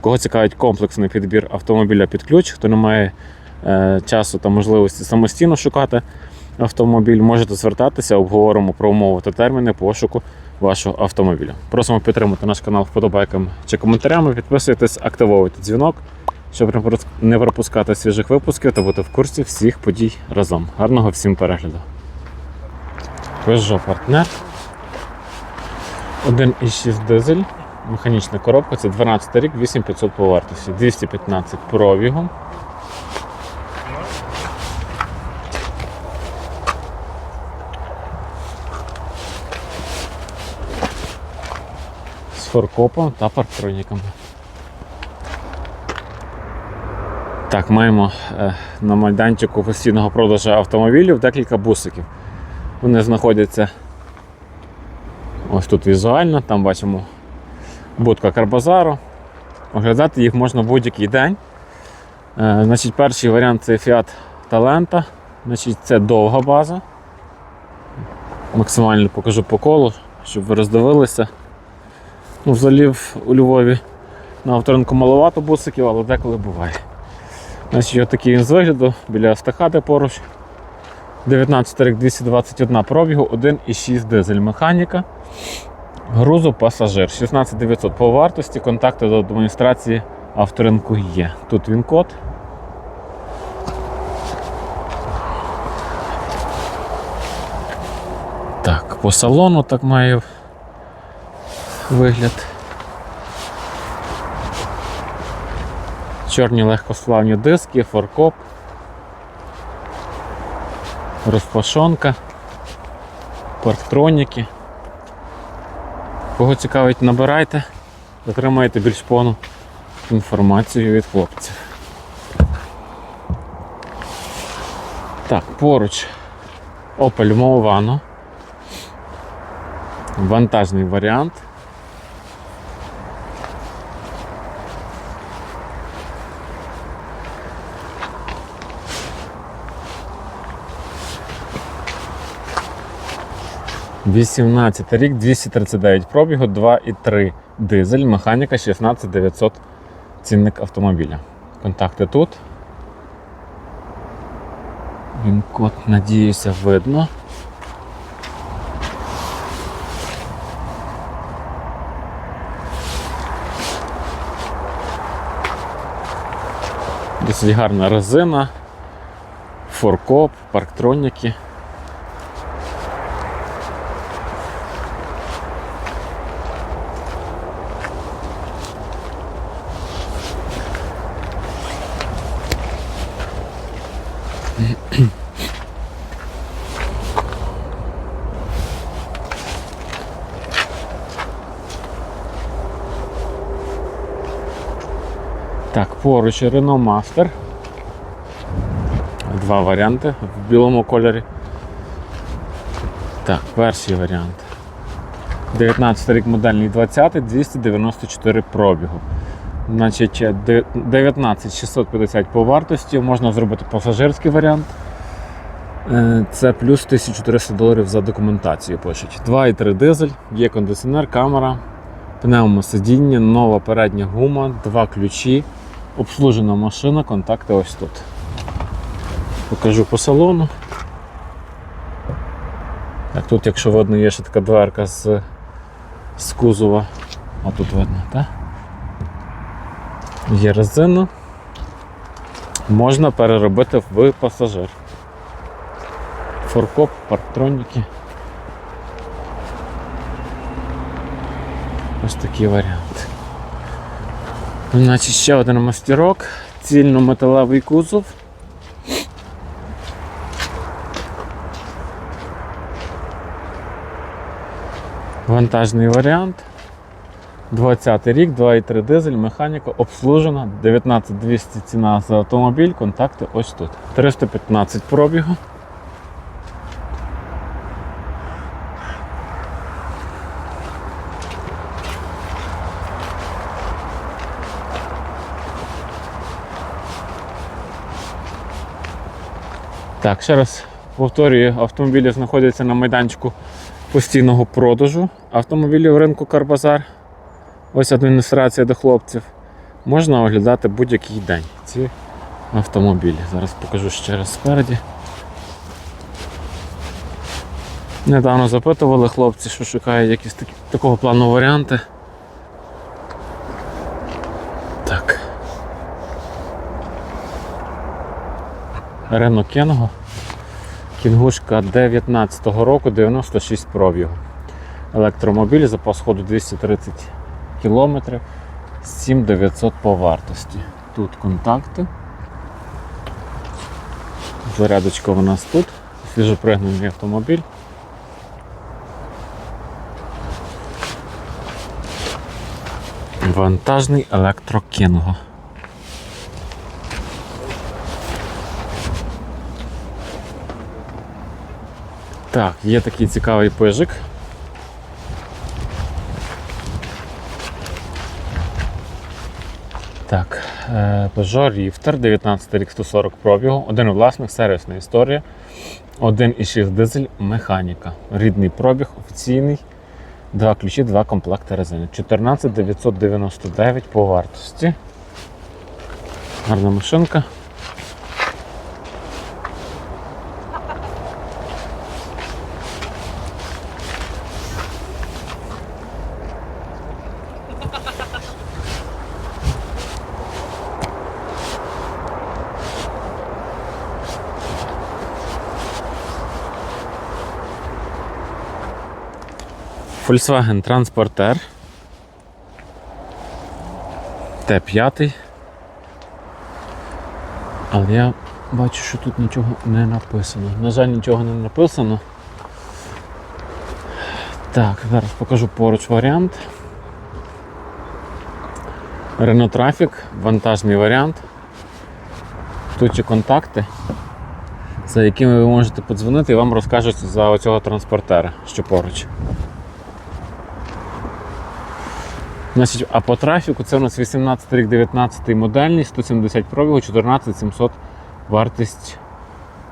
Кого цікавить комплексний підбір автомобіля під ключ, хто не має е, часу та можливості самостійно шукати автомобіль, можете звертатися, обговоримо про умови та терміни пошуку вашого автомобіля. Просимо підтримати наш канал вподобайками чи коментарями, підписуйтесь, активовуйте дзвінок, щоб не пропускати свіжих випусків та бути в курсі всіх подій разом. Гарного всім перегляду. Peugeot партнер. 1,6 дизель. Механічна коробка, це 12 рік, 8500 по вартості, 215 пробігу. З форкопом та парктроніками. Так, маємо е, на майданчику постійного продажу автомобілів декілька бусиків. Вони знаходяться ось тут візуально, там бачимо будка Карбазару. Оглядати їх можна будь-який день. Е, значить, перший варіант це Fiat Talenta. Значить, це довга база. Максимально покажу по колу, щоб ви роздивилися. Ну, взагалі у Львові на авторинку маловато бусиків, але деколи буває. Значить, отакий він з вигляду біля стахати поруч. 19 рік 221 пробігу, 1,6 дизель механіка. Грузу пасажир 16900 по вартості. Контакти до адміністрації авторинку є. Тут він код. Так, по салону так має вигляд. Чорні легкосплавні диски, форкоп, розпашонка, парктроніки. Кого цікавить, набирайте, отримаєте більш повну інформацію від хлопців. Так, поруч Opel Movano. Вантажний варіант. Вісімнадцятий рік, 239 пробігу, 2,3 дизель, механіка 16900 цінник автомобіля. Контакти тут. Він код, надіюся, видно. Досить гарна резина, форкоп, парктроніки. Так, поруч Renault Master. Два варіанти в білому кольорі. Так, перший варіант. 19 рік модельний 20, 294 пробігу. Значить, де- 19 650 по вартості. Можна зробити пасажирський варіант. Е, Це плюс 1300 доларів за документацію пишуть. 2,3 дизель, є кондиціонер, камера, пневмосидіння, нова передня гума, два ключі, обслужена машина, контакти ось тут. Покажу по салону. Так, тут, якщо видно, є ще така дверка з, з кузова. А тут видно, так? Є резина. Можна переробити в пасажир. Форкоп, парктроніки. Ось такий варіант. Значить, ще один мастерок, цільно-металевий кузов. Вантажний варіант. 20 рік, 2,3 дизель, механіка обслужена, 19200 ціна за автомобіль, контакти ось тут. 315 пробігу. Так, ще раз повторюю, автомобілі знаходяться на майданчику постійного продажу автомобілів ринку Карбазар. Ось адміністрація до хлопців. Можна оглядати будь-який день ці автомобілі. Зараз покажу ще раз спереді. Недавно запитували хлопці, що шукають якісь такі, такого плану варіанти. Так. Рено Кенго. Кінгушка 19-го року 96 пробігу. Електромобіль, запас ходу 230 км, 7900 по вартості. Тут контакти. Зарядочка у нас тут. Свіжопригнаний автомобіль. Вантажний електрокінго. Так, є такий цікавий пижик. Так, е, Peugeot Rifter, 19 рік 140 пробігу, один власник, сервісна історія, 1,6 дизель, механіка. Рідний пробіг, офіційний, два ключі, два комплекти резини. 14 999 по вартості. Гарна машинка. Volkswagen Transporter Т5. Але я бачу, що тут нічого не написано. На жаль, нічого не написано. Так, зараз покажу поруч варіант. Renault Traffic, вантажний варіант. Тут є контакти, за якими ви можете подзвонити і вам розкажуть за оцього транспортера, що поруч. Значить, а по трафіку це у нас 18 рік 19 модельний, 170 пробігу, 14 700 вартість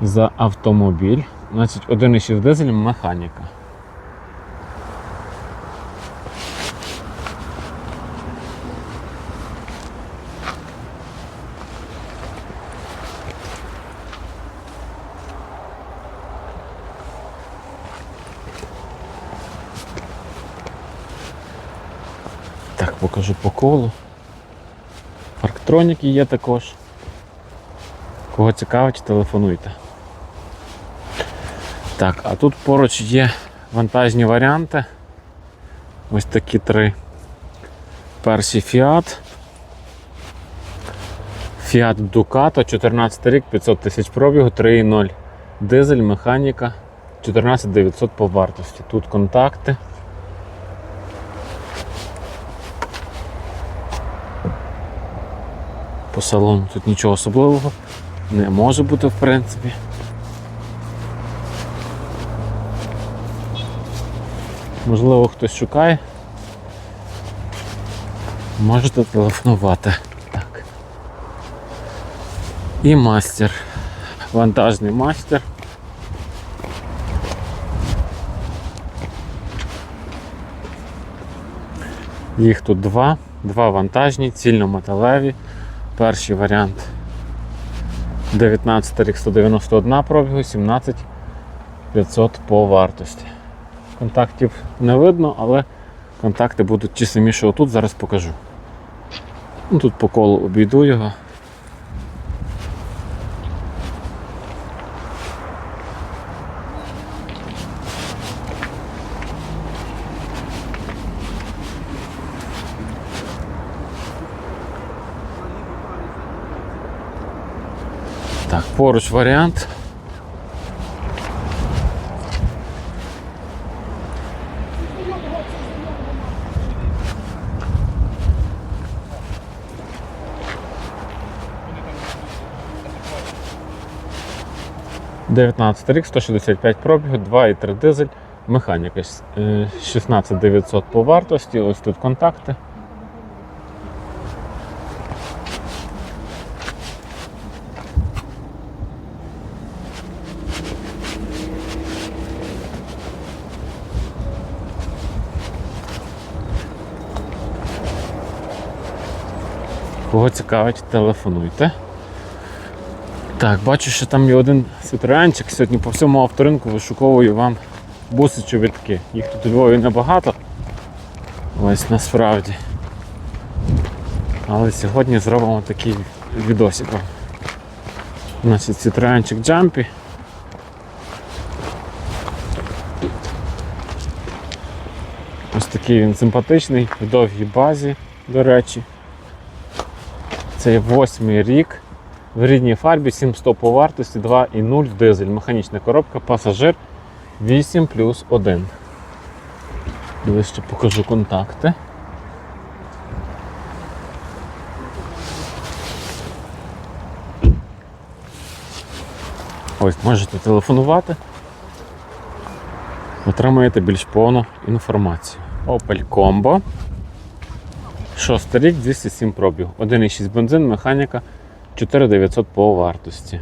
за автомобіль. Значить, 1,6 дизель механіка. Покажу по колу. Парктроніки є також. Кого цікавить, телефонуйте. Так, а тут поруч є вантажні варіанти. Ось такі три. Перший Fiat. Fiat Ducato, 14 рік, 500 тисяч пробігу, 3.0 дизель, механіка, 14 900 по вартості. Тут контакти. По салону тут нічого особливого не може бути в принципі. Можливо, хтось шукає. Можете телефонувати. Так. І мастер. Вантажний мастер. Їх тут два, два вантажні, цільнометалеві. Перший варіант 19 рік 191 пробігу, 17 500 по вартості. Контактів не видно, але контакти будуть ті отут, зараз покажу. Ну, Тут по колу обійду його. Так, поруч варіант. Дев'ятнадцятий рік, 165 пробігу, 2,3 дизель, механіка е, 16900 по вартості, ось тут контакти. Кого цікавить, телефонуйте. Так, бачу, що там є один світроянчик. Сьогодні по всьому авторинку вишуковую вам буси чобітки. Їх тут у Львові небагато. Ось насправді. Але сьогодні зробимо такий відосик. вам. Значить, світроянчик джампі. Ось такий він симпатичний, в довгій базі, до речі. Це є восьмий рік. В рідній фарбі 700 по вартості, 2,0 дизель. Механічна коробка, пасажир 8 плюс 1. Ближче покажу контакти. Ось можете телефонувати. Отримаєте більш повну інформацію. Opel Combo. Шостий рік, 207 пробіг. 1,6 бензин, механіка 4900 по вартості.